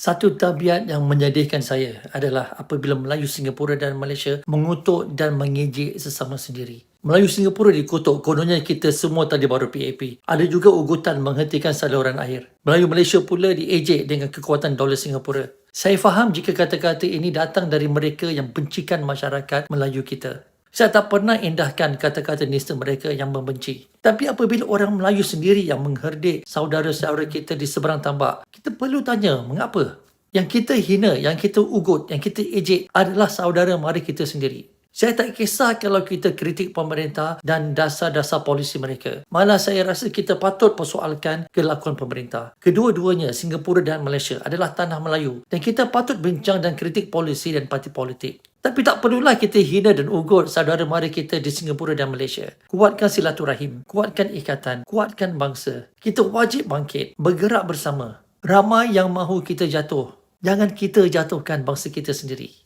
Satu tabiat yang menyedihkan saya adalah apabila Melayu Singapura dan Malaysia mengutuk dan mengejek sesama sendiri. Melayu Singapura dikutuk, kononnya kita semua tadi baru PAP. Ada juga ugutan menghentikan saluran air. Melayu Malaysia pula diejek dengan kekuatan dolar Singapura. Saya faham jika kata-kata ini datang dari mereka yang bencikan masyarakat Melayu kita. Saya tak pernah indahkan kata-kata nista mereka yang membenci. Tapi apabila orang Melayu sendiri yang mengherdik saudara-saudara kita di seberang tambak, kita perlu tanya mengapa? Yang kita hina, yang kita ugut, yang kita ejek adalah saudara mara kita sendiri. Saya tak kisah kalau kita kritik pemerintah dan dasar-dasar polisi mereka. Malah saya rasa kita patut persoalkan kelakuan pemerintah. Kedua-duanya, Singapura dan Malaysia adalah tanah Melayu. Dan kita patut bincang dan kritik polisi dan parti politik. Tapi tak perlulah kita hina dan ugut saudara mara kita di Singapura dan Malaysia. Kuatkan silaturahim, kuatkan ikatan, kuatkan bangsa. Kita wajib bangkit, bergerak bersama. Ramai yang mahu kita jatuh. Jangan kita jatuhkan bangsa kita sendiri.